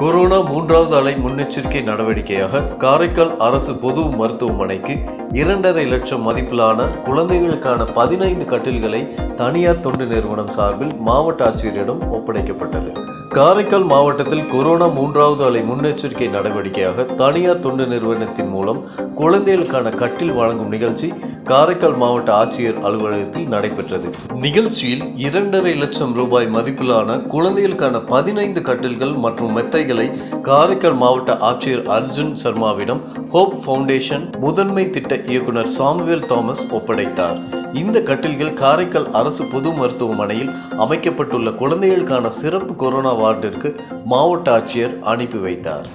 Corona மூன்றாவது அலை முன்னெச்சரிக்கை நடவடிக்கையாக காரைக்கால் அரசு பொது மருத்துவமனைக்கு இரண்டரை லட்சம் மதிப்பிலான குழந்தைகளுக்கான பதினைந்து கட்டில்களை தனியார் தொண்டு நிறுவனம் சார்பில் மாவட்ட ஆட்சியரிடம் ஒப்படைக்கப்பட்டது. காரைக்கால் மாவட்டத்தில் கொரோனா மூன்றாவது அலை முன்னெச்சரிக்கை நடவடிக்கையாக தனியார் தொண்டு நிறுவனத்தின் மூலம் குழந்தைகளுக்கான கட்டில் வழங்கும் நிகழ்ச்சி காரைக்கால் மாவட்ட ஆட்சியர் அலுவலகத்தில் நடைபெற்றது. நிகழ்ச்சியில் இரண்டரை லட்சம் ரூபாய் மதிப்பிலான குழந்தைகளுக்கான பதினைந்து கட்டில்கள் மற்றும் மெத்தைகளை காரைக்கால் மாவட்ட ஆட்சியர் அர்ஜுன் சர்மாவிடம் ஹோப் ஃபவுண்டேஷன் முதன்மை திட்ட இயக்குனர் சாமுவேல் தாமஸ் ஒப்படைத்தார். இந்த கட்டில்கள் காரைக்கால் அரசு பொது மருத்துவமனையில் அமைக்கப்பட்டுள்ள குழந்தைகளுக்கான சிறப்பு கொரோனா வார்டிற்கு மாவட்ட ஆட்சியர் அனுப்பி வைத்தார்.